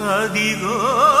어디고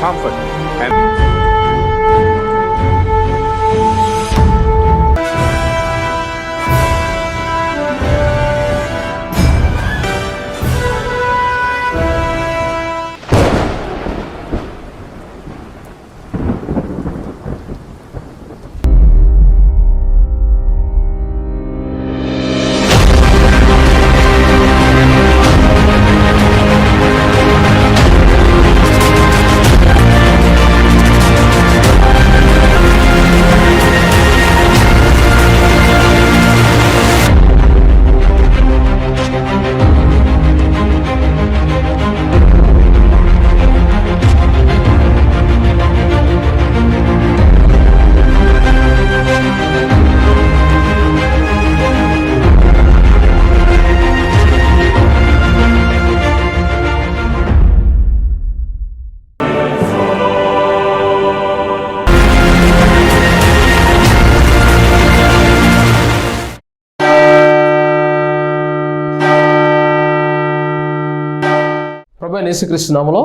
comfort ప్రభు యేసుక్రీస్తు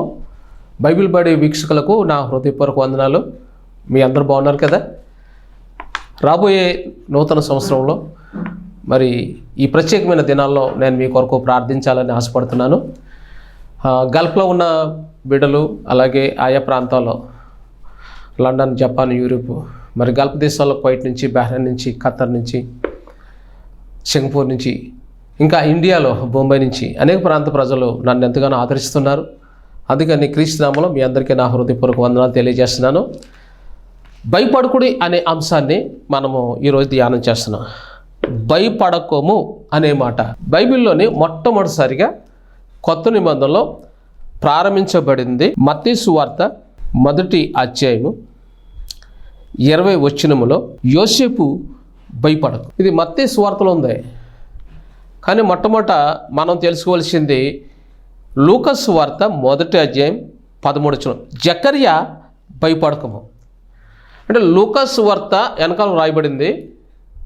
Bible బడి వీక్షకులకు నా హృదయపూర్వక వందనాలు. మీ అందరూ బాగున్నారు కదా? రాబోయే నూతన సంవత్సరంలో మరి ఈ ప్రత్యేకమైన దినాల్లో నేను మీ కొరకు ప్రార్థించాలని ఆశపడుతున్నాను. గల్ఫ్లో ఉన్న బిడ్డలు అలాగే ఆయా ప్రాంతాల్లో లండన్ జపాన్ యూరోప్ మరి గల్ఫ్ దేశాల్లో కువైట్ నుంచి బహ్రెయిన్ నుంచి ఖత్తర్ నుంచి సింగపూర్ నుంచి ఇంకా ఇండియాలో బొంబాయి నుంచి అనేక ప్రాంత ప్రజలు నన్ను ఎంతగానో ఆదరిస్తున్నారు. అందుకని క్రీస్తునామలో మీ అందరికీ నా హృదయపూర్వక వందనాలు తెలియజేస్తున్నాను. భయపడకుడి అనే అంశాన్ని మనము ఈరోజు ధ్యానం చేస్తున్నాం. భయపడకోము అనే మాట. బైబిల్లోని మొట్టమొదటిసారిగా కొత్త నిబంధనలో ప్రారంభించబడింది మత్తీ సువార్త మొదటి అధ్యాయము ఇరవై వచ్చినములో యోసేపు భయపడకు. ఇది మత్తే సువార్తలో ఉంది. కానీ మొట్టమొదట మనం తెలుసుకోవాల్సింది లూకస్ వార్త మొదటి అధ్యాయం పదమూడు వచ్చిన జకర్య భయపడకము. అంటే లూకస్ వార్త వెనకాల రాయబడింది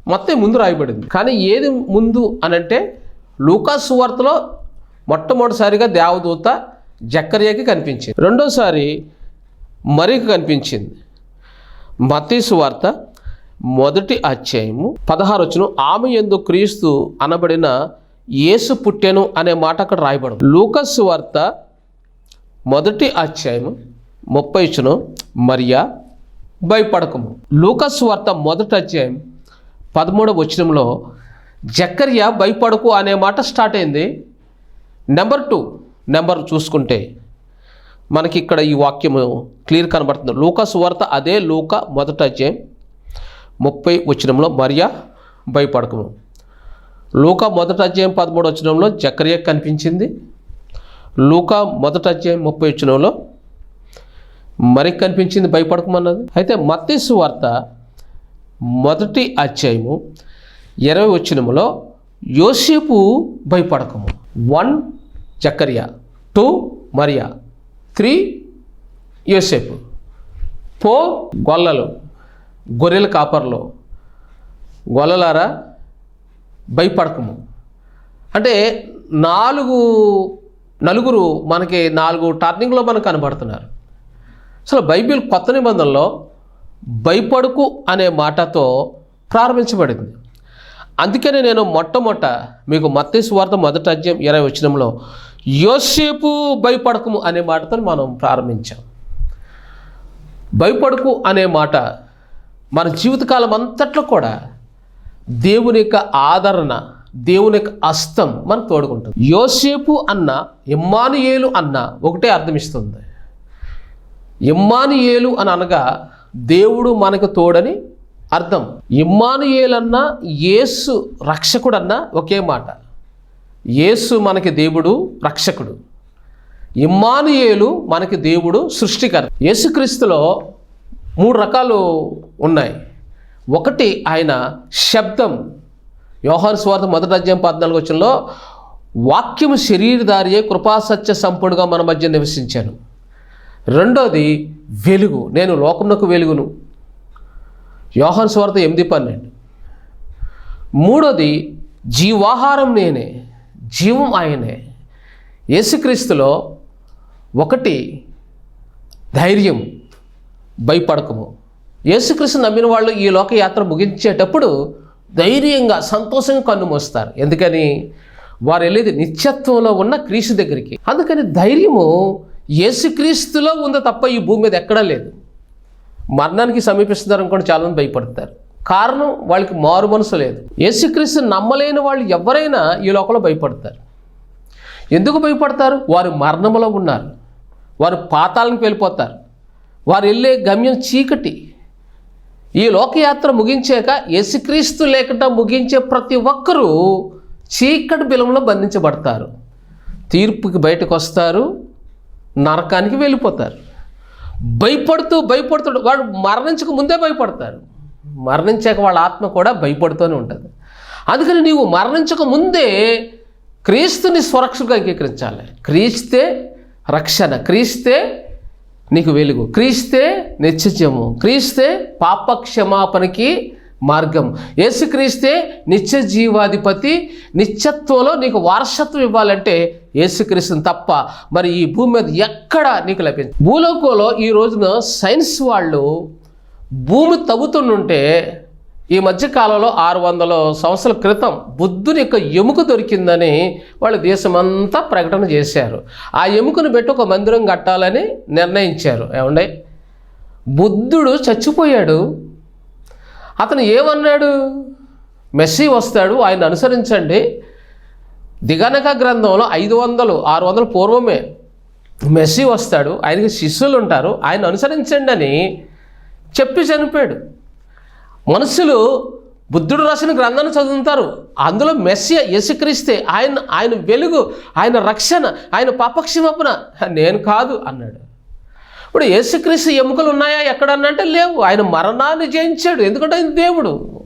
మొత్తం ముందు రాయబడింది కానీ ఏది ముందు అని అంటే లూకస్ వార్తలో మొట్టమొదటిసారిగా దేవదూత జక్కరియకి కనిపించింది. రెండోసారి మరికి కనిపించింది. మతీసు వార్త మొదటి అధ్యాయము పదహారు వచ్చిన ఆమె ఎందు క్రీస్తు అనబడిన యేసు పుట్టెను అనే మాట అక్కడ రాయబడు లూకస్ వార్త మొదటి అధ్యాయము ముప్పై వచ్చును మరియా భయపడకము. లూకస్ వార్త మొదటి అధ్యాయం పదమూడవ వచనంలో జక్కర్య భయపడకు అనే మాట స్టార్ట్ అయింది. నెంబర్ టూ నెంబర్ చూసుకుంటే మనకి ఇక్కడ ఈ వాక్యము క్లియర్ కనబడుతుంది. లూకస్ వార్త అదే లూక మొదట అధ్యాయం ముప్పై వచనంలో మరియా భయపడకము. లూకా మొదటి అధ్యాయం పదమూడు వచనంలో జకర్య కనిపించింది. లూకా మొదటి అధ్యాయం ముప్పై వచనంలో మరి కనిపించింది భయపడకమన్నది. అయితే మత్తీసు వార్త మొదటి అధ్యాయము ఇరవై వచనములో యోసేపు భయపడకము. వన్ జకర్య టూ మరియా త్రీ యోసేపు. ఫోర్ గొల్లలు. గొర్రెల కాపర్లు. గొల్లలారా భయపడకము. అంటే నాలుగు నలుగురు మనకి నాలుగు టర్నింగ్లో మనకు కనబడుతున్నారు. అసలు బైబిల్ కొత్త నిబంధనలో భయపడుకు అనే మాటతో ప్రారంభించబడింది. అందుకనే నేను మొట్టమొదట మీకు మత్తయి వార్త మొదటి అధ్యాయం ఇరవై వచ్చినంలో యోసేపు భయపడకము అనే మాటతో మనం ప్రారంభించాం. భయపడకు అనే మాట మన జీవితకాలం అంతట్లో కూడా దేవుని యొక్క ఆదరణ దేవుని యొక్క అస్తం మనకు తోడుకుంటుంది. యోసేపు అన్న ఇమ్మానుయేలు అన్న ఒకటే అర్థమిస్తుంది. ఇమ్మానుయేలు అని అనగా దేవుడు మనకు తోడని అర్థం. ఇమ్మానుయేలన్నా యేసు రక్షకుడన్నా ఒకే మాట. యేసు మనకి దేవుడు రక్షకుడు. ఇమ్మానుయేలు మనకి దేవుడు సృష్టికర్త. యేసుక్రీస్తులో మూడు రకాలు ఉన్నాయి. ఒకటి ఆయన శబ్దం. యోహాను స్వార్థ మొదటి అధ్యాయం పద్నాలుగు వచ్చంలో వాక్యము శరీరధారియే కృపాసత్య సంపుడుగా మన మధ్య నివసించాను. రెండోది వెలుగు. నేను లోకమునకు వెలుగును. యోహన్ స్వార్థ ఎనిమిది పన్నెండు. మూడోది జీవాహారం నేనే జీవం ఆయనే. యేసుక్రీస్తులో ఒకటి ధైర్యం. భయపడకము. యేసుకృష్ణ నమ్మిన వాళ్ళు ఈ లోకయాత్ర ముగించేటప్పుడు ధైర్యంగా సంతోషంగా కన్నుమోస్తారు ఎందుకని? వారు వెళ్ళేది నిత్యత్వంలో ఉన్న క్రీస్తు దగ్గరికి. అందుకని ధైర్యము యేసుక్రీస్తులో ఉంది తప్ప ఈ భూమి మీద ఎక్కడా లేదు. మరణానికి సమీపిస్తున్నారు అనుకోండి చాలామంది భయపడతారు. కారణం వాళ్ళకి మారు మనసు లేదు. యేసుక్రీస్తు నమ్మలేని వాళ్ళు ఎవరైనా ఈ లోకంలో భయపడతారు. ఎందుకు భయపడతారు? వారు మరణంలో ఉన్నారు. వారు పాతాలకు వెళ్ళిపోతారు. వారు వెళ్ళే గమ్యం చీకటి. ఈ లోకయాత్ర ముగించాక యేసుక్రీస్తు లేకుండా ముగించే ప్రతి ఒక్కరూ చీకటి బిలంలో బంధించబడతారు. తీర్పుకి బయటకు వస్తారు నరకానికి వెళ్ళిపోతారు. భయపడుతూ భయపడుతూ వాడు మరణించక ముందే భయపడతారు. మరణించాక వాళ్ళ ఆత్మ కూడా భయపడుతూనే ఉంటుంది. అందుకని నీవు మరణించక ముందే క్రీస్తుని స్వరక్షగా అంగీకరించాలి. క్రీస్తే రక్షణ క్రీస్తే నీకు వెలుగు. క్రీస్తే నిత్యజము క్రీస్తే పాప క్షమాపణకి మార్గం. యేసుక్రీస్తే నిత్య జీవాధిపతి నిత్యత్వంలో నీకు వారసత్వం ఇవ్వాలంటే యేసుక్రీస్తుని తప్ప మరి ఈ భూమి మీద ఎక్కడ నీకు లభించదు భూలోకంలో ఈ రోజున సైన్స్ వాళ్ళు భూమి తవ్వుతుంటే ఈ మధ్య కాలంలో ఆరు వందల సంవత్సరాల క్రితం బుద్ధుని యొక్క ఎముక దొరికిందని వాళ్ళు దేశమంతా ప్రకటన చేశారు. ఆ ఎముకను పెట్టి ఒక మందిరం కట్టాలని నిర్ణయించారు. ఏమండే? బుద్ధుడు చచ్చిపోయాడు. అతను ఏమన్నాడు? మెస్సీ వస్తాడు ఆయన అనుసరించండి. దిగనక గ్రంథంలో ఐదు వందలు ఆరు వందల పూర్వమే మెస్సీ వస్తాడు ఆయనకి శిష్యులు ఉంటారు ఆయన అనుసరించండి అని చెప్పి చనిపోయాడు. మనుషులు బుద్ధుడు రాసిన గ్రంథాన్ని చదువుతారు. అందులో మెస్సి యేసుక్రీస్తే ఆయన ఆయన వెలుగు ఆయన రక్షణ ఆయన పాపక్షమాపణ నేను కాదు అన్నాడు. ఇప్పుడు యేసుక్రీస్తు ఎముకలు ఉన్నాయా? ఎక్కడన్నా అంటే లేవు. ఆయన మరణాన్ని జయించాడు. ఎందుకంటే ఆయన దేవుడు.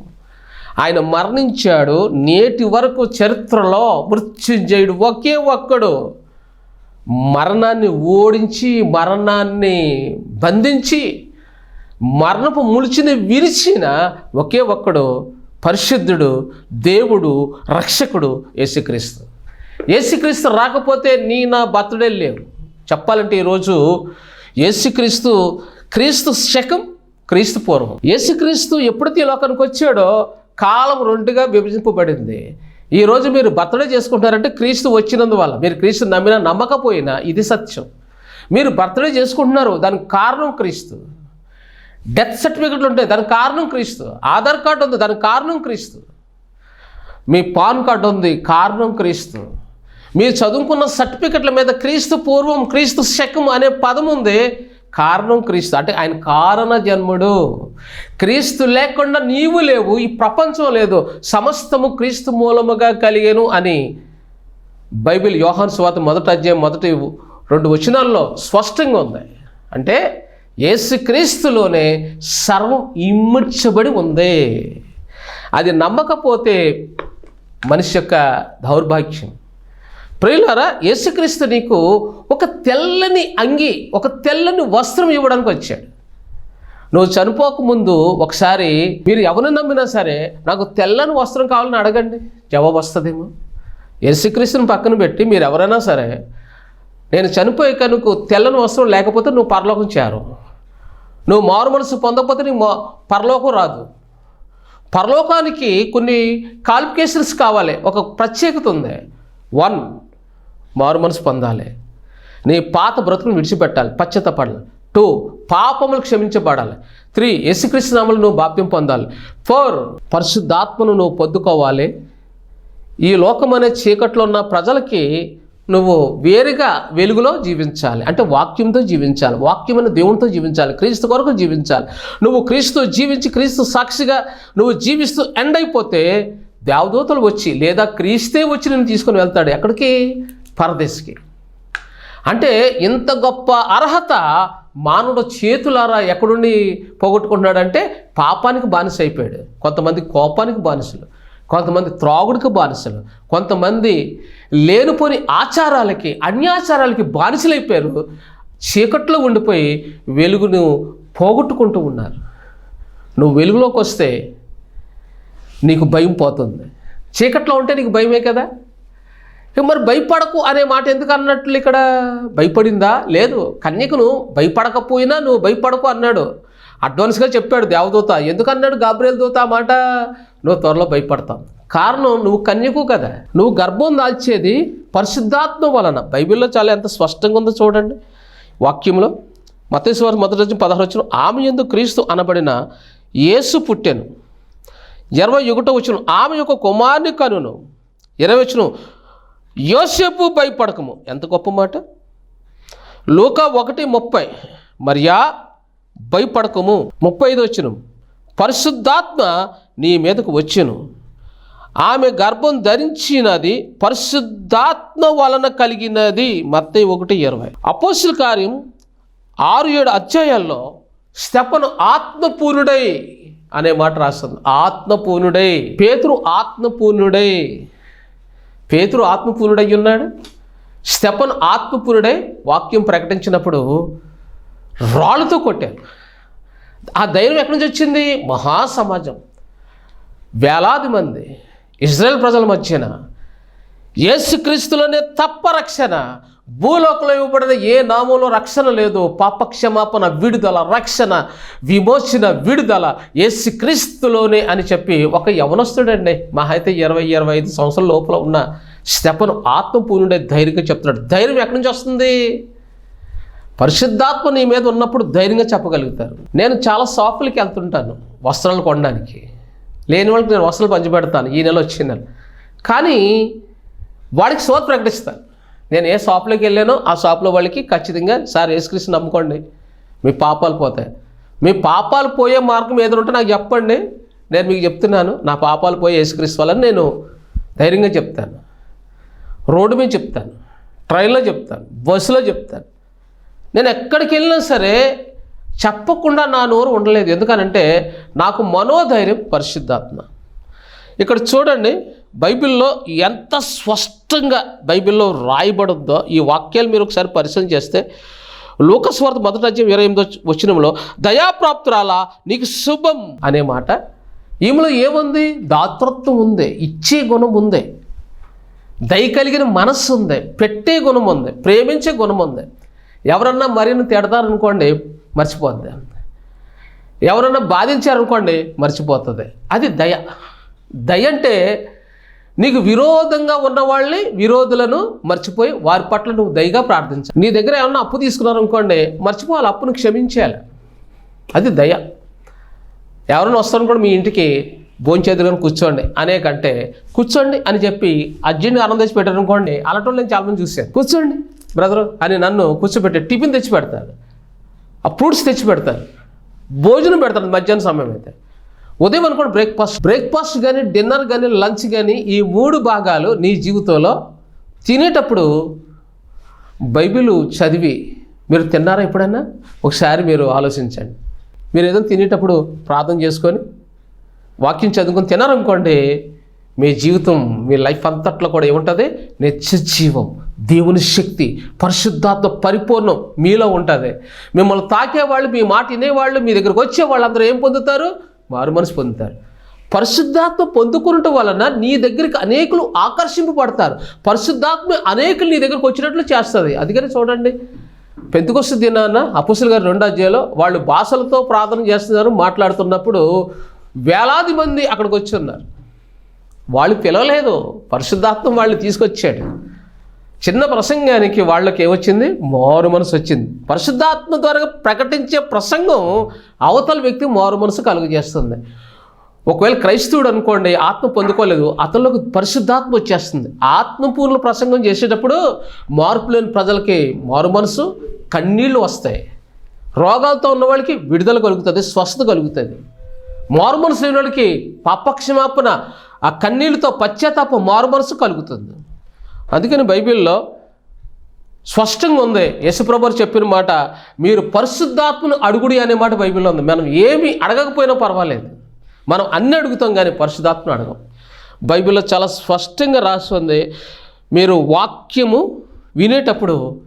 ఆయన మరణించాడు. నేటి వరకు చరిత్రలో మృత్యుంజయుడు ఒకే ఒక్కడు. మరణాన్ని ఓడించి మరణాన్ని బంధించి మరణపు ములిచిని విరిచిన ఒకే ఒక్కడు పరిశుద్ధుడు దేవుడు రక్షకుడు యేసుక్రీస్తు. యేసుక్రీస్తు రాకపోతే నీ నా బర్త్డే లేవు. చెప్పాలంటే ఈరోజు యేసుక్రీస్తు క్రీస్తు శకం క్రీస్తు పూర్వం. యేసుక్రీస్తు ఎప్పుడైతే ఈ లోకానికి వచ్చాడో కాలం రెండుగా విభజింపబడింది. ఈరోజు మీరు బర్త్డే చేసుకుంటున్నారంటే క్రీస్తు వచ్చినందువల్ల. మీరు క్రీస్తు నమ్మినా నమ్మకపోయినా ఇది సత్యం. మీరు బర్త్డే చేసుకుంటున్నారు దానికి కారణం క్రీస్తు. డెత్ సర్టిఫికెట్లు ఉంటాయి. దానికి కారణం క్రీస్తు. ఆధార్ కార్డు ఉంది. దానికి కారణం క్రీస్తు. మీ పాన్ కార్డు ఉంది. కారణం క్రీస్తు. మీరు చదువుకున్న సర్టిఫికెట్ల మీద క్రీస్తు పూర్వం క్రీస్తు శకం అనే పదం ఉంది. కారణం క్రీస్తు. అంటే ఆయన కారణ జన్ముడు. క్రీస్తు లేకుండా నీవు లేవు. ఈ ప్రపంచం లేదు. సమస్తము క్రీస్తు మూలముగా కలిగేను అని బైబిల్ యోహాన్ స్వాత మొదటి అధ్యాయం మొదటి రెండు వచనాల్లో స్పష్టంగా ఉంది. అంటే యేసుక్రీస్తులోనే సర్వం ఇమ్మడ్చబడి ఉంది. అది నమ్మకపోతే మనిషి యొక్క దౌర్భాగ్యం. ప్రియులారా యేసుక్రీస్తు నీకు ఒక తెల్లని అంగి ఒక తెల్లని వస్త్రం ఇవ్వడానికి వచ్చాడు. నువ్వు చనిపోకముందు ఒకసారి మీరు ఎవరిని నమ్మినా సరే నాకు తెల్లని వస్త్రం కావాలని అడగండి. జవాబు వస్తుందేమో. యేసుక్రీస్తుని పక్కన పెట్టి మీరు ఎవరైనా సరే నేను చనిపోయే కనుక తెల్లని వస్త్రం లేకపోతే నువ్వు పరలోకం చేరు నువ్వు మారు మనసు పొందకపోతే నీ పరలోకం రాదు. పరలోకానికి కొన్ని క్వాలిఫికేషన్స్ కావాలి. ఒక ప్రత్యేకత ఉంది. వన్ మారు మనసు పొందాలి. నీ పాత బ్రతుకును విడిచిపెట్టాలి. పశ్చాత్తపడాలి. టూ పాపములు క్షమించబడాలి. త్రీ యేసుక్రీస్తు నువ్వు బాప్యం పొందాలి. ఫోర్ పరిశుద్ధాత్మను నువ్వు పొందుకోవాలి. ఈ లోకం అనే చీకట్లో ఉన్న ప్రజలకి నువ్వు వేరుగా వెలుగులో జీవించాలి. అంటే వాక్యంతో జీవించాలి. వాక్యమైన దేవునితో జీవించాలి. క్రీస్తు కొరకు జీవించాలి. నువ్వు క్రీస్తు జీవించి క్రీస్తు సాక్షిగా నువ్వు జీవిస్తూ ఎండ్ అయిపోతే దేవదూతలు వచ్చి లేదా క్రీస్తే వచ్చి నేను తీసుకొని వెళ్తాడు ఎక్కడికి? పరదేశికి. అంటే ఇంత గొప్ప అర్హత మానవుడు చేతులారా ఎక్కడుండి పోగొట్టుకుంటున్నాడంటే పాపానికి బానిస అయిపోయాడు కొంతమంది కోపానికి బానిసలు కొంతమంది త్రాగుడికి బానిసలు కొంతమంది లేనిపోని ఆచారాలకి అన్యాచారాలకి బానిసలైపోయారు. చీకట్లో ఉండిపోయి వెలుగును పోగొట్టుకుంటూ ఉన్నారు. నువ్వు వెలుగులోకి వస్తే నీకు భయం పోతుంది. చీకట్లో ఉంటే నీకు భయమే కదా? మరి భయపడకు అనే మాట ఎందుకు అన్నట్లు ఇక్కడ? భయపడిందా? లేదు. కన్యకను భయపడకపోయినా నువ్వు భయపడకు అన్నాడు. అడ్వాన్స్గా చెప్పాడు దేవదూత. ఎందుకన్నాడు అన్నాడు దూత మాట? నువ్వు త్వరలో భయపడతావు. కారణం నువ్వు కన్యకు కదా. నువ్వు గర్భం దాల్చేది పరిశుద్ధాత్మ వలన. బైబిల్లో చాలా ఎంత స్పష్టంగా ఉందో చూడండి. వాక్యంలో మతేశ్వర మొదటి వచ్చిన పదహారు వచ్చిన ఆమె ఎందుకు క్రీస్తు అనబడిన యేసు పుట్టెను. ఇరవై ఒకటో వచ్చిన ఆమె యొక్క కుమారుని కనును. ఇరవై వచ్చిన యోసేపు భయపడకము. ఎంత గొప్ప మాట. లోక ఒకటి ముప్పై మరియా భయపడకము. ముప్పై ఐదు వచ్చిన పరిశుద్ధాత్మ నీ మీదకు వచ్చాను. ఆమె గర్భం ధరించినది పరిశుద్ధాత్మ వలన కలిగినది. మత్తయి ఒకటి ఇరవై. అపోసుల కార్యం ఆరు ఏడు అధ్యాయాల్లో స్తెపను ఆత్మపూర్ణుడై అనే మాట రాస్తుంది. ఆత్మపూర్ణుడై. పేతురు ఆత్మపూర్ణుడై. పేతురు ఆత్మపూర్ణుడై ఉన్నాడు. స్తెపను ఆత్మపూర్ణుడై వాక్యం ప్రకటించినప్పుడు రాళ్ళతో కొట్టారు. ఆ ధైర్యం ఎక్కడి నుంచి వచ్చింది? మహాసమాజం. వేలాది మంది ఇజ్రాయెల్ ప్రజల మధ్యన యేసుక్రీస్తులోనే తప్ప రక్షణ. భూలోకంలో ఇవ్వబడిన ఏ నామంలో రక్షణ లేదు పాపక్షమాపణ విడుదల రక్షణ విమోచన విడుదల యేసుక్రీస్తులోనే అని చెప్పి ఒక యవనస్తుడండి. మా అయితే ఇరవై ఇరవై ఐదు సంవత్సరాల లోపల ఉన్న స్తెపను ఆత్మపూర్ణుడే ధైర్యంగా చెప్తున్నాడు. ధైర్యం ఎక్కడి నుంచి వస్తుంది? పరిశుద్ధాత్మ నీ మీద ఉన్నప్పుడు ధైర్యంగా చెప్పగలుగుతారు. నేను చాలా షాపులకి వెళ్తుంటాను వస్త్రాలు కొనడానికి. లేని వాళ్ళకి నేను వసలు పంచిపెడతాను ఈ నెల వచ్చిన నెల. కానీ వాడికి సోత్ ప్రకటిస్తాను. నేను ఏ షాప్లోకి వెళ్ళానో ఆ షాప్లో వాళ్ళకి ఖచ్చితంగా సార్ యేసుక్రీస్తు నమ్ముకోండి. మీ పాపాలు పోతాయి. మీ పాపాలు పోయే మార్గం ఏదైనా ఉంటే నాకు చెప్పండి. నేను మీకు చెప్తున్నాను నా పాపాలు పోయే యేసుక్రీస్తు వల్ల నేను ధైర్యంగా చెప్తాను. రోడ్డు మీద చెప్తాను. ట్రైన్లో చెప్తాను. బస్సులో చెప్తాను. నేను ఎక్కడికి వెళ్ళినా సరే చెప్పకుండా నా నోరు ఉండలేదు. ఎందుకనంటే నాకు మనోధైర్యం పరిశుద్ధాత్మ. ఇక్కడ చూడండి బైబిల్లో ఎంత స్పష్టంగా బైబిల్లో రాయబడుద్దో ఈ వాక్యాలు మీరు ఒకసారి పరిశీలన చేస్తే లోకస్వార్థ మొదటి అధ్యాయం ఇరవై ఎనిమిదో వచ్చినంలో దయాప్రాప్తురాలా నీకు శుభం అనే మాట. ఈమెలో ఏముంది? దాతృత్వం ఉంది ఇచ్చే గుణం ఉంది దయ కలిగిన మనస్సు ఉంది పెట్టే గుణం ఉంది ప్రేమించే గుణం ఉంది. ఎవరన్నా మరిన్ని తిడతారనుకోండి మర్చిపోద్ది. ఎవరన్నా బాధించారనుకోండి మర్చిపోతుంది. అది దయ. దయ అంటే నీకు విరోధంగా ఉన్న వాళ్ళని విరోధులను మర్చిపోయి వారి పట్ల నువ్వు దయగా ప్రార్థించాలి నీ దగ్గర ఏమన్నా అప్పు తీసుకున్నారు అనుకోండి మర్చిపోవాలి అప్పును క్షమించాలి. అది దయ. ఎవరైనా వస్తాను కూడా మీ ఇంటికి భోంచేదుకొని కూర్చోండి. అనే కంటే కూర్చోండి అని చెప్పి అర్జెంట్గా అన్నం తెచ్చి పెట్టారు అనుకోండి అలాంటి నేను చాలామంది చూశాను. కూర్చోండి బ్రదర్ అని నన్ను కూర్చోబెట్టి టిఫిన్ తెచ్చి పెడతారు. ఆ ఫ్రూట్స్ తెచ్చి పెడతారు. భోజనం పెడతారు మధ్యాహ్నం సమయం అయితే. ఉదయం అనుకోండి బ్రేక్ఫాస్ట్. బ్రేక్ఫాస్ట్ కానీ డిన్నర్ కానీ లంచ్ కానీ ఈ మూడు భాగాలు నీ జీవితంలో తినేటప్పుడు బైబిల్ చదివి మీరు తిన్నారా ఎప్పుడైనా? ఒకసారి మీరు ఆలోచించండి. మీరు ఏదైనా తినేటప్పుడు ప్రార్థన చేసుకొని వాక్యం చదువుకొని తినారనుకోండి మీ జీవితం మీ లైఫ్ అంతట్లో కూడా ఏముంటుంది? నిత్య జీవం. దేవుని శక్తి పరిశుద్ధాత్మ పరిపూర్ణం మీలో ఉంటుంది. మిమ్మల్ని తాకేవాళ్ళు మీ మాట వినేవాళ్ళు మీ దగ్గరకు వచ్చే వాళ్ళందరూ ఏం పొందుతారు? మారు మనసు పొందుతారు. పరిశుద్ధాత్మ పొందుకున్నట వలన నీ దగ్గరికి అనేకులు ఆకర్షింపబడతారు. పరిశుద్ధాత్మ అనేకులు నీ దగ్గరకు వచ్చినట్లు చేస్తుంది. అందుకని చూడండి పెంతుకొస్తు దినాన అపుసులు గారు రెండో అధ్యాయంలో వాళ్ళు భాషలతో ప్రార్థన చేస్తున్నారు మాట్లాడుతున్నప్పుడు వేలాది మంది అక్కడికి వచ్చి ఉన్నారు. వాళ్ళు పిలవలేదు. పరిశుద్ధాత్మ వాళ్ళు తీసుకొచ్చాడు. చిన్న ప్రసంగానికి వాళ్ళకి ఏమొచ్చింది? మారు మనసు వచ్చింది. పరిశుద్ధాత్మ ద్వారా ప్రకటించే ప్రసంగం అవతల వ్యక్తి మారు మనసు కలుగజేస్తుంది. ఒకవేళ క్రైస్తవుడు అనుకోండి ఆత్మ పొందుకోలేదు అతనిలోకి పరిశుద్ధాత్మ వచ్చేస్తుంది. ఆత్మపూర్ణ ప్రసంగం చేసేటప్పుడు మార్పు లేని ప్రజలకి మారు మనసు కన్నీళ్ళు వస్తాయి. రోగాలతో ఉన్న వాళ్ళకి విడుదల కలుగుతుంది స్వస్థత కలుగుతుంది. మారు మనసు లేని వాళ్ళకి పాపక్షమాపణ ఆ కన్నీళ్ళతో పశ్చాత్తాప మారు మనసు కలుగుతుంది. అందుకని బైబిల్లో స్పష్టంగా ఉంది. యశుప్రభు చెప్పిన మాట మీరు పరిశుద్ధాత్మను అడుగుడి అనే మాట బైబిల్లో ఉంది. మనం ఏమి అడగకపోయినా పర్వాలేదు. మనం అన్ని అడుగుతాం కానీ పరిశుద్ధాత్మను అడగం. బైబిల్లో చాలా స్పష్టంగా రాసి ఉంది. మీరు వాక్యము వినేటప్పుడు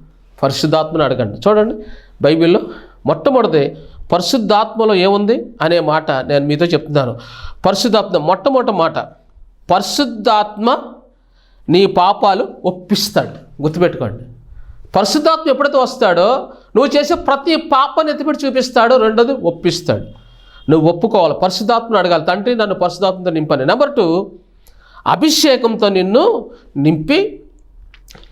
పరిశుద్ధాత్మను అడగండి. చూడండి బైబిల్లో మొట్టమొదటి పరిశుద్ధాత్మలో ఏముంది అనే మాట నేను మీతో చెప్తున్నాను. పరిశుద్ధాత్మ మొట్టమొదటి మాట పరిశుద్ధాత్మ నీ పాపాలు ఒప్పిస్తాడు. గుర్తుపెట్టుకోండి. పరిశుద్ధాత్మ ఎప్పుడైతే వస్తాడో నువ్వు చేసే ప్రతి పాపాన్ని ఎత్తిపెట్టి చూపిస్తాడో రెండోది ఒప్పిస్తాడు. నువ్వు ఒప్పుకోవాలి. పరిశుద్ధాత్మను అడగాలి. తండ్రి నన్ను పరిశుధాత్మతో నింపని నెంబర్ టూ అభిషేకంతో నిన్ను నింపి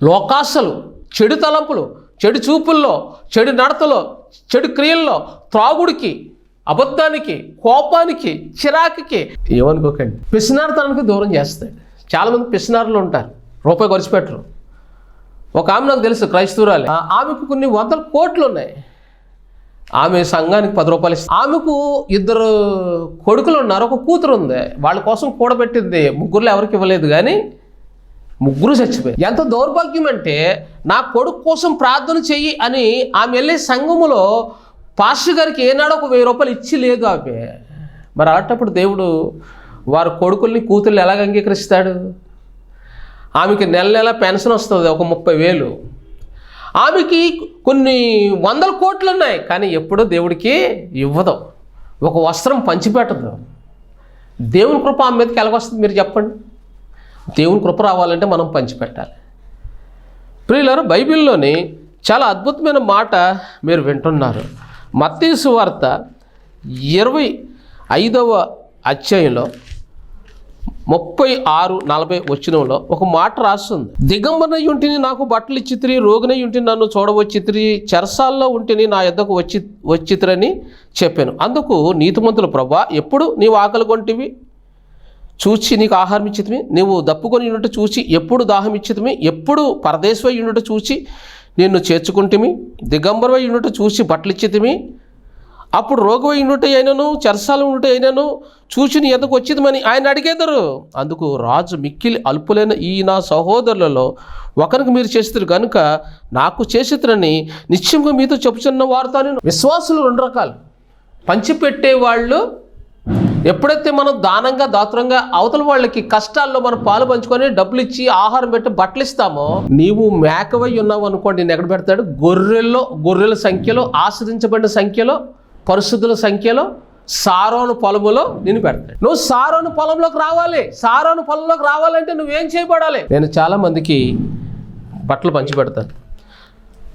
లోకాశలు చెడు తలంపులు చెడు చూపుల్లో చెడు నడతలో చెడు క్రియల్లో త్రాగుడికి అబద్ధానికి కోపానికి చిరాకుకి ఏమనుకోకండి. పిసినారితనానికి దూరం చేస్తాడు. చాలామంది పిసినారులు ఉంటారు. రూపాయి ఖర్చు పెట్టరు ఒక ఆమె నాకు తెలుసు క్రైస్తవురాలు. ఆమెకు కొన్ని వందల కోట్లు ఉన్నాయి ఆమె సంఘానికి పది రూపాయలు ఆమెకు ఇద్దరు కొడుకులు ఉన్నారు ఒక కూతురు ఉంది. వాళ్ళ కోసం కూడబెట్టింది. ముగ్గురులో ఎవరికి ఇవ్వలేదు కానీ ముగ్గురు చచ్చిపోయారు. ఎంత దౌర్భాగ్యం అంటే నా కొడుకు కోసం ప్రార్థన చెయ్యి అని ఆమె వెళ్ళే సంఘములో పాస్టర్ గారికి ఏనాడో ఒక వెయ్యి రూపాయలు ఇచ్చి లేదు ఆమె. మరి అలాంటప్పుడు దేవుడు వారి కొడుకుల్ని కూతుర్ని ఎలాగ అంగీకరిస్తాడు? ఆమెకి నెల నెల పెన్షన్ వస్తుంది ఒక ముప్పై వేలు. ఆమెకి కొన్ని వందల కోట్లు ఉన్నాయి కానీ ఎప్పుడూ దేవుడికి ఇవ్వదు. ఒక వస్త్రం పంచిపెట్టదు. దేవుని కృప ఆమె మీదకి ఎలాగొస్తుంది మీరు చెప్పండి? దేవుని కృప రావాలంటే మనం పంచిపెట్టాలి. ప్రియులారు బైబిల్లోని చాలా అద్భుతమైన మాట మీరు వింటున్నారు. మత్తీసు వార్త ఇరవై ఐదవ అధ్యాయంలో ముప్పై ఆరు నలభై వచ్చినంలో ఒక మాట రాస్తుంది. దిగంబరనై ఉంటిని నాకు బట్టలు ఇచ్చితిరి రోగినై ఉంటిని నన్ను చూడవచ్చితిరి చెరసాల్లో ఉంటిని నా యొద్దకు వచ్చి వచ్చితిరని చెప్పాను. అందుకు నీతిమంతులు ప్రభా ఎప్పుడు నీవు ఆకలి కొంటివి? చూచి నీకు ఆహారం ఇచ్చితమి. నీవు దప్పుకొని ఉండుట చూచి ఎప్పుడు దాహం ఇచ్చితమి. ఎప్పుడు పరదేశమై ఉండుట చూచి నిన్ను చేర్చుకుంటుమి. దిగంబరమై ఉండుట చూసి బట్టలు ఇచ్చితమి అప్పుడు రోగమై ఉండుట అయినను చెరసాల ఉండుట అయినను చూచి ఎదకు వచ్చిందని ఆయన అడిగేదరు. అందుకు రాజు మిక్కిలి అల్పులైన ఈ నా సహోదరులలో ఒకరికి మీరు చేస్తారు కనుక నాకు చేసిరని నిశ్చయంగా మీతో చెప్పుచున్న వారితో నేను విశ్వాసులు రెండు రకాలు. పంచిపెట్టే వాళ్ళు ఎప్పుడైతే మనం దానంగా దాత్రంగా అవతల వాళ్ళకి కష్టాల్లో మనం పాలు పంచుకొని డబ్బులు ఇచ్చి ఆహారం పెట్టి బట్టలు ఇస్తామో నీవు మేకవై ఉన్నావు అనుకోండి నేను ఎక్కడ పెడతాడు? గొర్రెల్లో గొర్రెల సంఖ్యలో ఆశ్రదించబడిన సంఖ్యలో పరిస్థితుల సంఖ్యలో సారోను పొలములో నేను పెడతాడు. నువ్వు సారోను పొలంలోకి రావాలి. సారోను పొలంలోకి రావాలంటే నువ్వేం చేయబడాలి? నేను చాలా మందికి బట్టలు పంచిపెడతాను.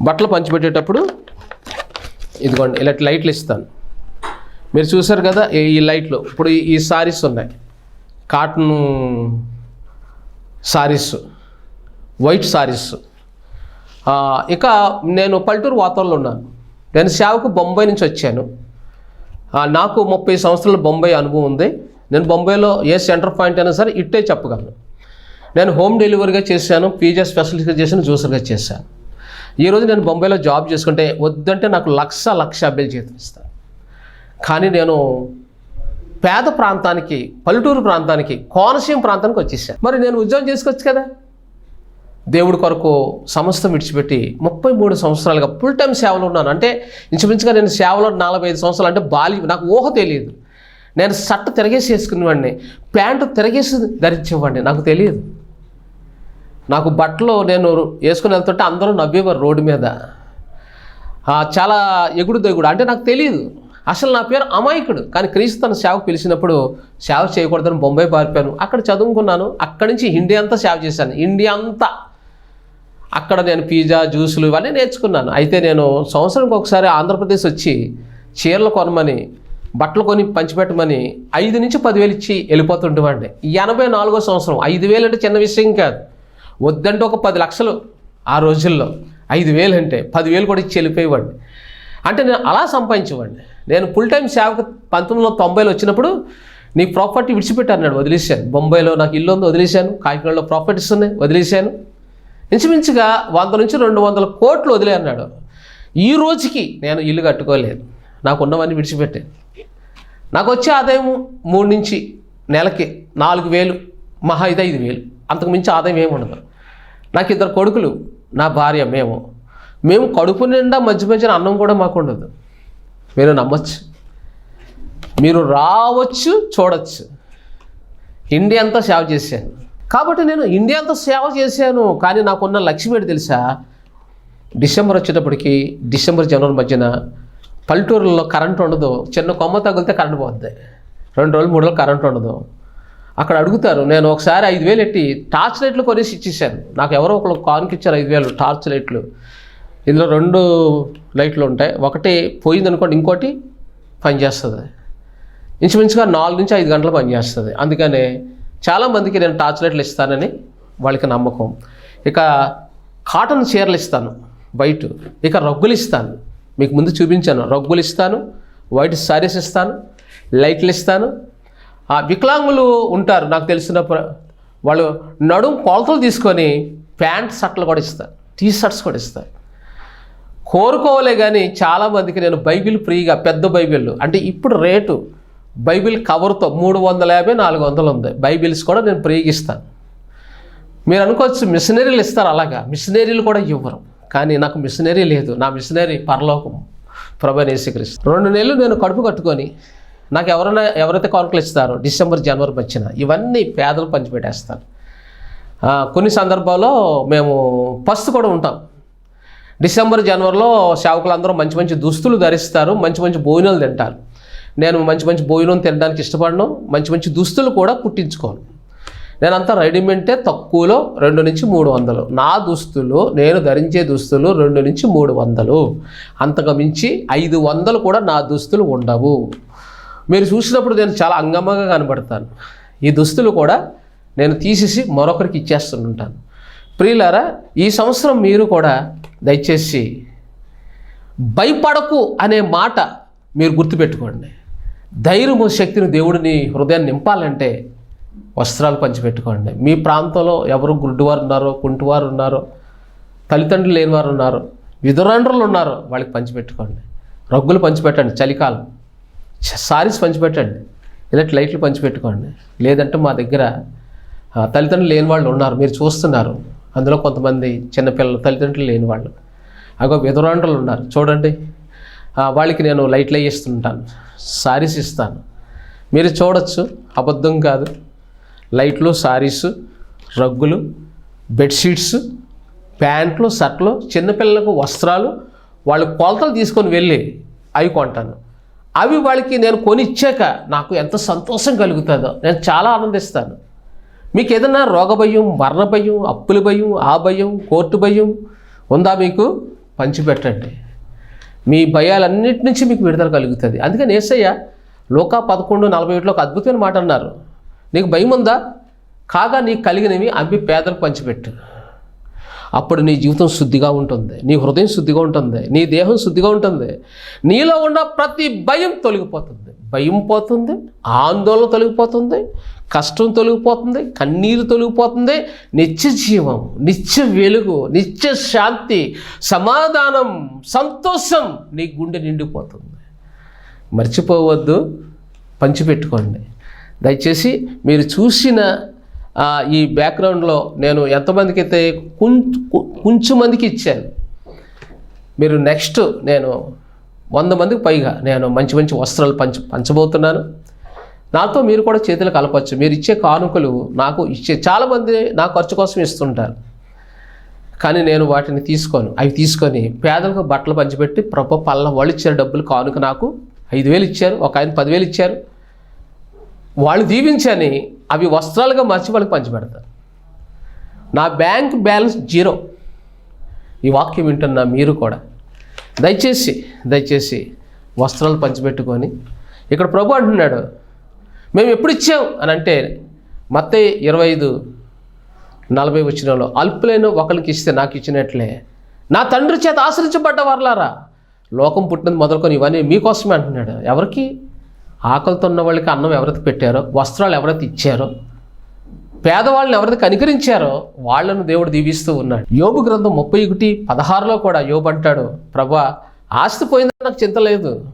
బట్టలు పంచిపెట్టేటప్పుడు ఇదిగోండి ఇలాంటి లైట్లు ఇస్తాను. మీరు చూసారు కదా ఈ- ఈ లైట్లు. ఇప్పుడు ఈ- సారీస్ ఉన్నాయి. Cotton saris white saris. ఇక నేను పల్లెటూరు వాతావరణంలో ఉన్నాను. నేను సేవకు బొంబాయి నుంచి వచ్చాను. నాకు ముప్పై సంవత్సరాల బొంబాయి అనుభవం ఉంది. నేను బొంబాయిలో ఏ సెంటర్ పాయింట్ అయినా సరే ఇట్టే చెప్పగలను. నేను హోమ్ డెలివరీగా చేశాను పీజీ స్పెషలిస్ట్గా చేశాను జ్యూసర్గా చేశాను. ఈరోజు నేను బొంబాయిలో జాబ్ చేసుకుంటే వద్దంటే నాకు లక్ష లక్ష అబ్బాయిలు జీతం ఇస్తాను కానీ నేను పేద ప్రాంతానికి పల్లెటూరు ప్రాంతానికి కోనసీమ ప్రాంతానికి వచ్చేసాను. మరి నేను ఉద్యోగం చేసుకోవచ్చు కదా? దేవుడి కొరకు సమస్తం విడిచిపెట్టి ముప్పై మూడు సంవత్సరాలుగా ఫుల్ టైం సేవలో ఉన్నాను. అంటే ఇంచుమించుగా నేను సేవలో నలభై ఐదు సంవత్సరాలు అంటే బాలి నాకు ఊహ తెలియదు. నేను సట్ట తిరగేసి వేసుకునేవాడిని ప్యాంటు తిరగేసి ధరించేవాడిని నాకు తెలియదు. నాకు బట్టలు నేను వేసుకుని వెళ్తుంటే అందరూ నవ్వేవారు రోడ్డు మీద. చాలా ఎగుడు దెగుడు అంటే నాకు తెలియదు. అసలు నా పేరు అమాయకుడు కానీ క్రీస్తు తన సేవకు పిలిచినప్పుడు సేవ చేయకూడదని బొంబాయి పారిపోయాను. అక్కడ చదువుకున్నాను అక్కడి నుంచి ఇండియా అంతా సేవ చేశాను. ఇండియా అంతా. అక్కడ నేను పిజ్జా జ్యూసులు ఇవన్నీ నేర్చుకున్నాను. అయితే నేను సంవత్సరానికి ఒకసారి ఆంధ్రప్రదేశ్ వచ్చి చీరలు కొనమని బట్టలు కొని పంచిపెట్టమని ఐదు నుంచి పదివేలు ఇచ్చి వెళ్ళిపోతుండేవాడిని. ఎనభై నాలుగో సంవత్సరం ఐదు వేలు అంటే చిన్న విషయం కాదు. వద్దంటే ఒక పది లక్షలు ఆ రోజుల్లో. ఐదు వేలు అంటే పదివేలు కూడా ఇచ్చి వెళ్ళిపోయేవాడిని. అంటే నేను అలా సంపాదించేవాడిని. నేను ఫుల్ టైం సేవకు పంతొమ్మిది వందల తొంభైలో వచ్చినప్పుడు నీ ప్రాపర్టీ విడిచిపెట్టాను నేను వదిలేశాను. బొంబాయిలో నాకు ఇల్లు ఉంది వదిలేశాను. కాకినాడలో ప్రాపర్టీస్ ఉన్నాయి వదిలేశాను. ఇంచుమించుగా వంద నుంచి రెండు వందల కోట్లు వదిలే అన్నాడు. ఈ రోజుకి నేను ఇల్లు కట్టుకోలేదు. నాకు ఉన్నవన్నీ విడిచిపెట్టాను నాకు వచ్చే ఆదాయం మూడు నుంచి నెలకి నాలుగు వేలు మహా ఐదు ఐదు వేలు. అంతకు మించి ఆదాయం ఏమి ఉండదు. నాకు ఇద్దరు కొడుకులు నా భార్య మేము. మేము కడుపు నిండా మధ్య మధ్యన అన్నం కూడా మాకు ఉండదు. మీరు నమ్మచ్చు. మీరు రావచ్చు చూడవచ్చు ఇండియా అంతా సేవ చేశాను కాబట్టి నేను ఇండియాతో సేవ చేశాను కానీ నాకున్న లక్ష్యం ఏంటి తెలుసా? డిసెంబర్ వచ్చేటప్పటికి డిసెంబర్ జనవరి మధ్యన పల్లెటూరులో కరెంట్ ఉండదు. చిన్న కొమ్మ తగిలితే కరెంట్ పోద్ది. రెండు రోజులు మూడు రోజులు కరెంట్ ఉండదు. అక్కడ అడుగుతారు నేను ఒకసారి ఐదు వేలు ఎట్టి టార్చ్ లైట్లు కొనేసి ఇచ్చేసాను నాకు ఎవరో ఒకరు కాన్కి ఇచ్చారు ఐదు వేలు టార్చ్ లైట్లు ఇందులో రెండు లైట్లు ఉంటాయి. ఒకటి పోయిందనుకోండి ఇంకోటి పనిచేస్తుంది. ఇంచుమించుగా నాలుగు నుంచి ఐదు గంటలు పనిచేస్తుంది. అందుకనే చాలామందికి నేను టార్చ్ లైట్లు ఇస్తానని వాళ్ళకి నమ్మకం. ఇక కాటన్ చీరలు ఇస్తాను వైట్. ఇక రగ్గులు ఇస్తాను. మీకు ముందు చూపించాను రగ్గులు ఇస్తాను వైట్ సారీస్ ఇస్తాను లైట్లు ఇస్తాను. ఆ వికలాంగులు ఉంటారు నాకు తెలిసిన వాళ్ళు నడుం కొలతలు తీసుకొని ప్యాంట్ షర్ట్లు కూడా ఇస్తారు టీ షర్ట్స్ కూడా ఇస్తారు. కోరుకోవాలి కానీ చాలామందికి నేను బైబిల్ ఫ్రీగా పెద్ద బైబిల్. అంటే ఇప్పుడు రేటు బైబిల్ కవర్తో మూడు వందల యాభై నాలుగు వందలు ఉంది. బైబిల్స్ కూడా నేను ప్రయోగిస్తాను. మీరు అనుకోవచ్చు మిషనరీలు ఇస్తారు అలాగా. మిషనరీలు కూడా ఇవ్వరు. కానీ నాకు మిషనరీ లేదు. నా మిషనరీ పరలోకం. ప్రభనేశ్వరిస్తు రెండు నెలలు నేను కడుపు కట్టుకొని నాకు ఎవరైనా ఎవరైతే కానుకలు ఇస్తారో డిసెంబర్ జనవరి వచ్చిన ఇవన్నీ పేదలు పంచిపెట్టేస్తాను కొన్ని సందర్భాల్లో మేము పస్తు కూడా ఉంటాం. డిసెంబర్ జనవరిలో సేవకులందరూ మంచి మంచి దుస్తులు ధరిస్తారు. మంచి మంచి భోజనాలు తింటారు. నేను మంచి మంచి భోజనం తినడానికి ఇష్టపడను మంచి మంచి దుస్తులు కూడా కుట్టించుకోను. నేనంతా రెడీమేంటే తక్కువలో రెండు నుంచి మూడు వందలు. నా దుస్తులు నేను ధరించే దుస్తులు రెండు నుంచి మూడు వందలు. అంతకు మించి ఐదు వందలు కూడా నా దుస్తులు ఉండవు. మీరు చూసినప్పుడు నేను చాలా అంగమ్మగా కనబడతాను. ఈ దుస్తులు కూడా నేను తీసేసి మరొకరికి ఇచ్చేస్తుంటాను. ప్రియులారా ఈ సంవత్సరం మీరు కూడా దయచేసి భయపడకు అనే మాట మీరు గుర్తుపెట్టుకోండి. ధైర్యము శక్తిని దేవుడిని హృదయాన్ని నింపాలంటే వస్త్రాలు పంచిపెట్టుకోండి. మీ ప్రాంతంలో ఎవరు గుడ్డివారు ఉన్నారో కుంటివారు ఉన్నారో తల్లిదండ్రులు లేని వారు ఉన్నారు విధురాండ్రులు ఉన్నారు వాళ్ళకి పంచిపెట్టుకోండి. రగ్గులు పంచిపెట్టండి చలికాలం. సారీస్ పంచిపెట్టండి. ఇలాంటి లైట్లు పంచిపెట్టుకోండి. లేదంటే మా దగ్గర తల్లిదండ్రులు లేని వాళ్ళు ఉన్నారు మీరు చూస్తున్నారు. అందులో కొంతమంది చిన్నపిల్లలు తల్లిదండ్రులు లేని వాళ్ళు అగో విధురాండ్రులు ఉన్నారు. చూడండి. వాళ్ళకి నేను లైట్లు వేస్తుంటాను సారీస్ ఇస్తాను. మీరు చూడొచ్చు అబద్ధం కాదు. లైట్లు సారీస్ రగ్గులు బెడ్షీట్స్ ప్యాంట్లు షర్ట్లు చిన్నపిల్లలకు వస్త్రాలు వాళ్ళు కొలతలు తీసుకొని వెళ్ళి అవి కొంటాను. అవి వాళ్ళకి నేను కొనిచ్చాక నాకు ఎంత సంతోషం కలుగుతుందో నేను చాలా ఆనందిస్తాను. మీకు ఏదైనా రోగ భయం మరణ భయం అప్పుల భయం ఆ భయం కోర్టు భయం ఉందా మీకు? పంచిపెట్టండి. మీ భయాలన్నిటి నుంచి మీకు విడుదల కలుగుతుంది. అందుకని ఏసయ్య లోకా పదకొండు నలభై ఒకటిలో ఒక అద్భుతమైన మాట అన్నారు నీకు భయం ఉందా కాగా నీకు కలిగినవి అవి పేదలకు పంచిపెట్టు. అప్పుడు నీ జీవితం శుద్ధిగా ఉంటుంది. నీ హృదయం శుద్ధిగా ఉంటుంది. నీ దేహం శుద్ధిగా ఉంటుంది. నీలో ఉన్న ప్రతి భయం తొలగిపోతుంది. భయం పోతుంది ఆందోళన తొలగిపోతుంది కష్టం తొలగిపోతుంది కన్నీరు తొలగిపోతుంది. నిత్య జీవం నిత్య వెలుగు నిత్య శాంతి సమాధానం సంతోషం నీ గుండె నిండిపోతుంది. మర్చిపోవద్దు. పంచిపెట్టుకోండి. దయచేసి మీరు చూసిన ఈ బ్యాక్గ్రౌండ్లో నేను ఎంతమందికి అయితే కొంచెం మందికి ఇచ్చాను మీరు నెక్స్ట్ నేను వంద మందికి పైగా నేను మంచి మంచి వస్త్రాలు పంచ పంచబోతున్నాను. నాతో మీరు కూడా చేతులు కలపచ్చు. మీరు ఇచ్చే కానుకలు నాకు ఇచ్చే చాలామంది నా ఖర్చు కోసం ఇస్తుంటారు. కానీ నేను వాటిని తీసుకోను. అవి తీసుకొని పేదలకు బట్టలు పంచిపెట్టి ప్రభ పల్ల వాళ్ళు ఇచ్చారు డబ్బులు కానుక నాకు ఐదు వేలు ఇచ్చారు. ఒక ఆయన పదివేలు ఇచ్చారు. వాళ్ళు దీవించని అవి వస్త్రాలుగా మార్చి వాళ్ళకి పంచిపెడతారు. నా బ్యాంక్ బ్యాలెన్స్ జీరో. ఈ వాక్యం వింటున్నా మీరు కూడా దయచేసి దయచేసి వస్త్రాలు పంచిపెట్టుకొని ఇక్కడ ప్రభు అంటున్నాడు మేము ఎప్పుడు ఇచ్చాం? అని అంటే మత్తే ఇరవై ఐదు నలభై వచ్చినలో అల్పులైన ఒకరికి ఇస్తే నాకు ఇచ్చినట్లే. నా తండ్రి చేత ఆశ్రయించబడ్డ వర్లారా. లోకం పుట్టినది మొదలుకొని ఇవన్నీ మీకోసమే అంటున్నాడు. ఎవరికి? ఆకలితో ఉన్న వాళ్ళకి అన్నం ఎవరైతే పెట్టారో వస్త్రాలు ఎవరైతే ఇచ్చారో పేదవాళ్ళని ఎవరైతే కనికరించారో వాళ్ళను దేవుడు దీవిస్తూ ఉన్నాడు. యోబు గ్రంథం ముప్పై ఒకటి పదహారులో కూడా యోబు అంటాడు ప్రభా ఆస్తి పోయిందని నాకు చింత లేదు.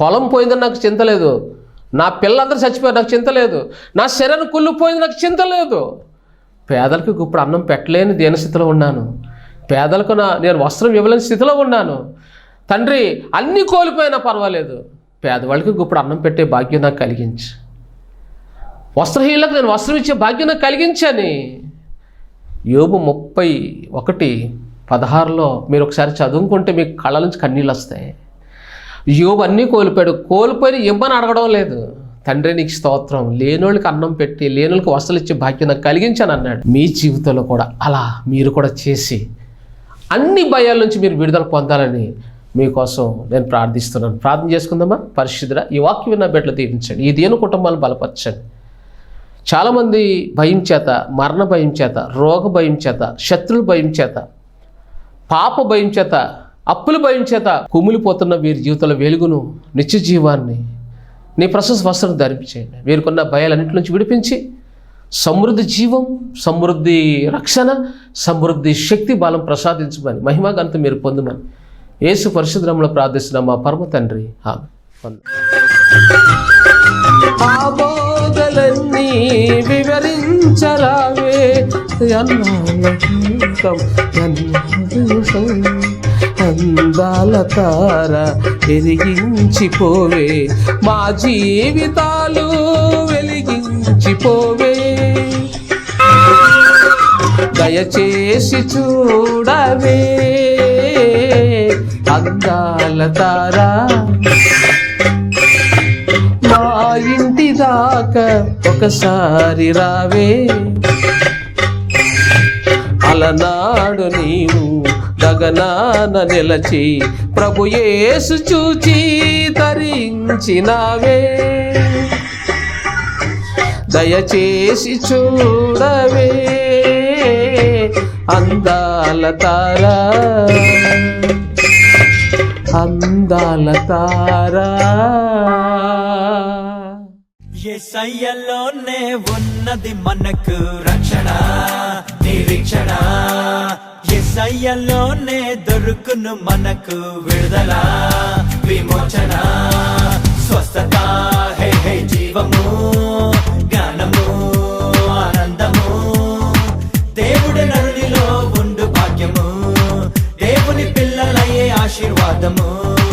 పొలం పోయిందని నాకు చింత లేదు. నా పిల్లలందరూ చచ్చిపోయారు నాకు చింత లేదు. నా శరీరం కుళ్ళిపోయింది నాకు చింత లేదు. పేదలకు ఇప్పుడు అన్నం పెట్టలేని దీనస్థితిలో ఉన్నాను. పేదలకు నా నేను వస్త్రం ఇవ్వలేని స్థితిలో ఉన్నాను. తండ్రి అన్నీ కోల్పోయినా పర్వాలేదు. పేదవాళ్ళకి ఇప్పుడు అన్నం పెట్టే భాగ్యం నాకు కలిగించు. వస్త్రహీనులకు నేను వస్త్రం ఇచ్చే భాగ్యం నాకు కలిగించని. యోబు ముప్పై ఒకటి పదహారులో మీరు ఒకసారి చదువుకుంటే మీకు కళ్ళ నుంచి కన్నీళ్ళు వస్తాయి. యోబు అన్నీ కోల్పోయాడు. కోల్పోయి ఇవ్వని అడగడం లేదు. తండ్రి నీకు స్తోత్రం. లేనోళ్ళకి అన్నం పెట్టి లేనోళ్ళకి వస్త్రాలు ఇచ్చే భాగ్యం నాకు కలిగించాను అన్నాడు. మీ జీవితంలో కూడా అలా మీరు కూడా చేసి అన్ని భయాల నుంచి మీరు విడుదల పొందాలని మీకోసం నేను ప్రార్థిస్తున్నాను. ప్రార్థన చేసుకుందామా? పరిశుద్ధ ఈ వాక్యం విన్న బిడ్డలు దీవించండి. ఈ దేని కుటుంబాలను బలపరచండి. చాలామంది భయం చేత మరణ భయం చేత రోగ భయం చేత శత్రుల భయం చేత పాప భయం చేత అప్పుల భయం చేత కుమిలిపోతున్న వీరి జీవితంలో వెలుగును నిత్య జీవాన్ని నీ ప్రశస్ వస్త్రం ధరించేయండి వీరికున్న భయాలన్నింటి నుంచి విడిపించి సమృద్ధి జీవం సమృద్ధి రక్షణ సమృద్ధి శక్తి బలం ప్రసాదించమని మహిమాగంత మీరు పొందమని యేసు పరిశుద్రంలో ప్రార్థిస్తున్న మా పరమ తండ్రి. ఆమె వివరించరావే. అందాల తార ఎరిగించిపోవే. మా జీవితాలు వెలిగించిపోవే. దయచేసి చూడవే. అందాల తారా. మా ఇంటి దాకా ఒకసారి రావే. అలనాడు నీవు గగనాన నిలచి ప్రభు యేసు చూచి తరించినావే. దయచేసి చూడవే అందాల తారా. అందాల తారా. ఎసయ్యలోనే ఉన్నది మనకు రక్షణ నిరీక్షణ. ఎస్ఐలోనే దొరుకును మనకు విడుదల విమోచన. స్వస్థత హే హే జీవము ఆశీర్వాదము.